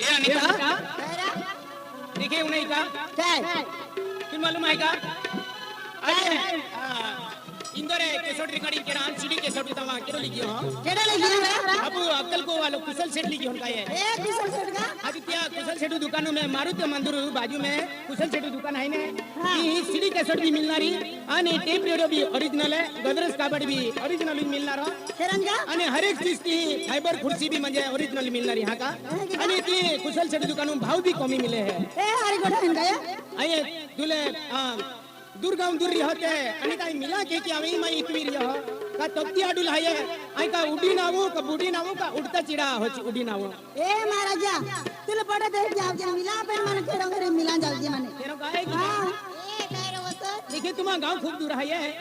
ये अनिता। देखे उन्हें का काय मालूम है का अरे ಇಂದೋರೆ ಕೆಸೋಟ್ रिकॉर्डिंग के नाम सीडी केसोट तवा केरो लिखियो केरो लिखियो अब अक्कल को वालो कुशल सेठ लिखियो का ये। ए कुशल सेठ का? आदित्य कुशल सेठ दुकान में मारुति मंदिर बाजू में कुशल सेठ दुकान है ने। हाँ। ई सीडी केसोट भी मिलना री अने टेप रेडियो भी ओरिजिनल है गदरस काबड़ भी ओरिजिनल ही मिलना रो केरंगा अने हर एक चीज़ की फाइबर कुर्सी भी मज़े ओरिजिनल मिलना री हाँ का। हाँ, अने की कुशल सेठ में भाव भी कमी मिले है। ए हरि गोठा इनका ये आए दूल्हे हाँ। दुर्गाम दूर होते आणि काय मिला के की आम्ही माई इकवी रियो का तक्ती आडूल आहे आई का उडी नावू का बुडी नावू का उडता चिडा होची उडी नावू। ए महाराजा तुला पडा दे जाव जे मिला पण मन के रंग रे मिला जाव जे माने। तेरो काय की हाँ। ए काय रे वतो देखिए तुम्हा गाँव खूप दूर आहे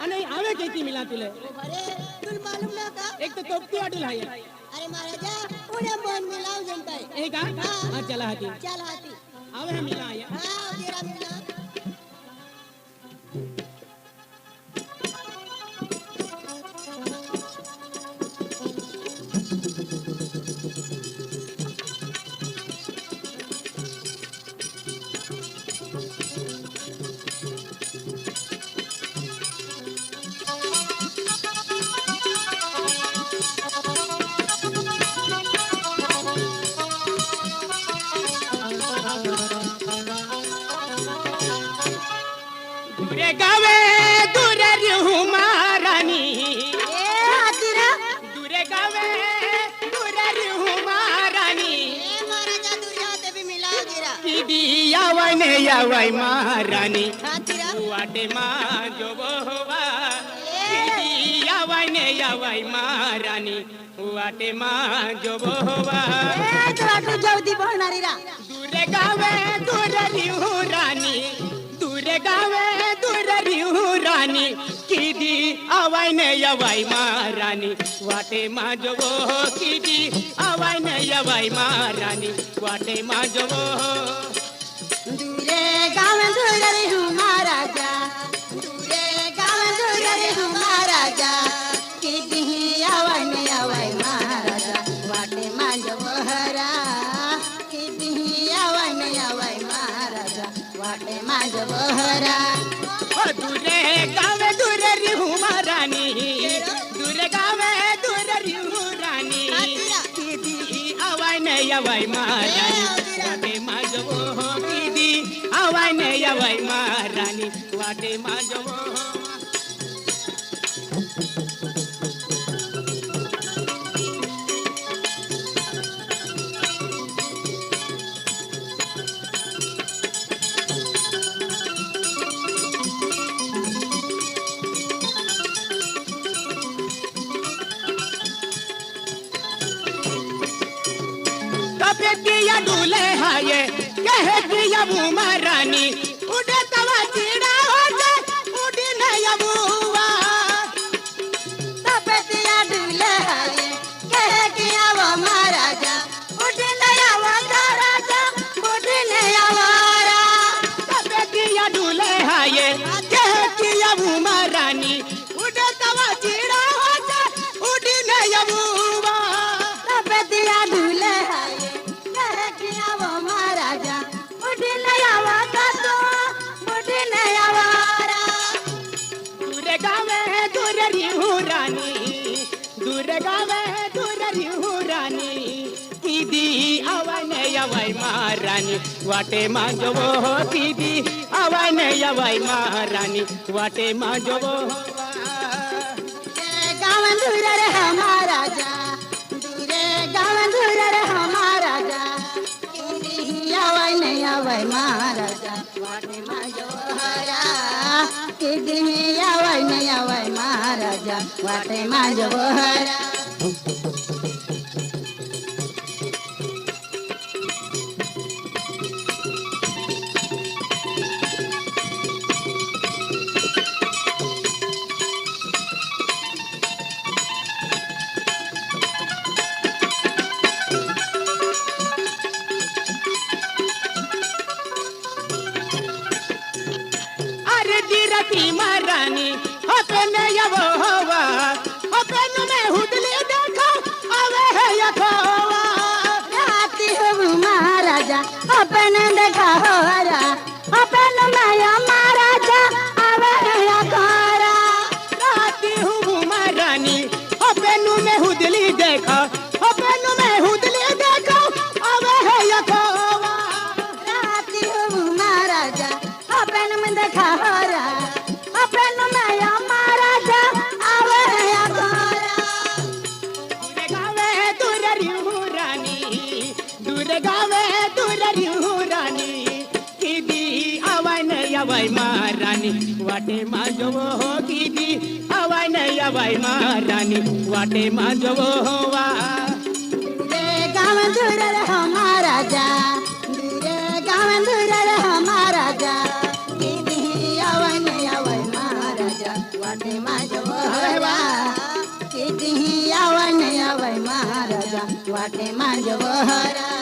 आणि आवे के की मिला तुले? अरे तुला मालूम ना का एक तो तक्ती आहे अरे महाराजा उड्या बन मिलाव जनताय हे का हा। चला हाती चल हाती आवे मिला हाँ तेरा मिला। यावाय महाराणी हातीरा वाटे मा जो बोवा किडी यावने यावाय महाराणी वाटे मा जो बोवा ए तुला तू जवदी बहणारी रा। दुरे गावे दुरे रिहू राणी दुरे गावे दुरे रिहू राणी किडी आवायने यवाय महाराणी वाटे माझो किडी आवायने यवाय महाराणी वाटे माझो दूरे यवाय महाराणी. वाटे माझो किडी आवायने यवाय महाराणी. वाटे माझो दिया डूले हाये। कहे दिया मुमा रानी, उड़े तवा चिड़ा हो जाए उड़ी नया बुआ तपतिया डुले हाये, कहे दिया वो महाराजा रानी दूर गावे दूर रिहू रानी दीदी अवन यवय महारानी वाटे माजवो दीदी अवन यवय महारानी वाटे माजवो गाँव दूर रे हमारा जा दूरे गाँव दूर रे हमारा जा नहीं आवै महाराजा वाटे माजो किदी आवै नहीं आवै महाराजा वाटे माजो हरा अपन यवो किदी यवय महारानी वाटे माझो हो किदी अवन यवय महारानी वाटे माझो हो वा। गाँव दूर हमारा जा गाँव दूर हमारा जा अवन महाराजा वाटे माझो हरा दीदी अवन अवन महाराजा वाटे माझो हरा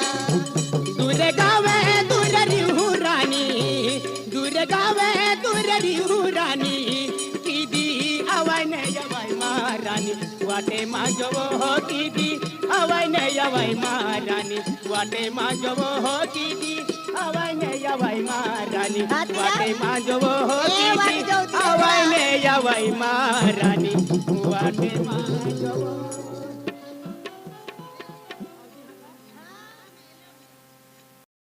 महारानी वाटे माझो हो किदी अवन यवय महारानी वाटे माझो हो किदी अवन यवय महारानी वाटे माझो हो ए, वाट किदी जाऊ दे. अवन यवय महारानी वाटे माझो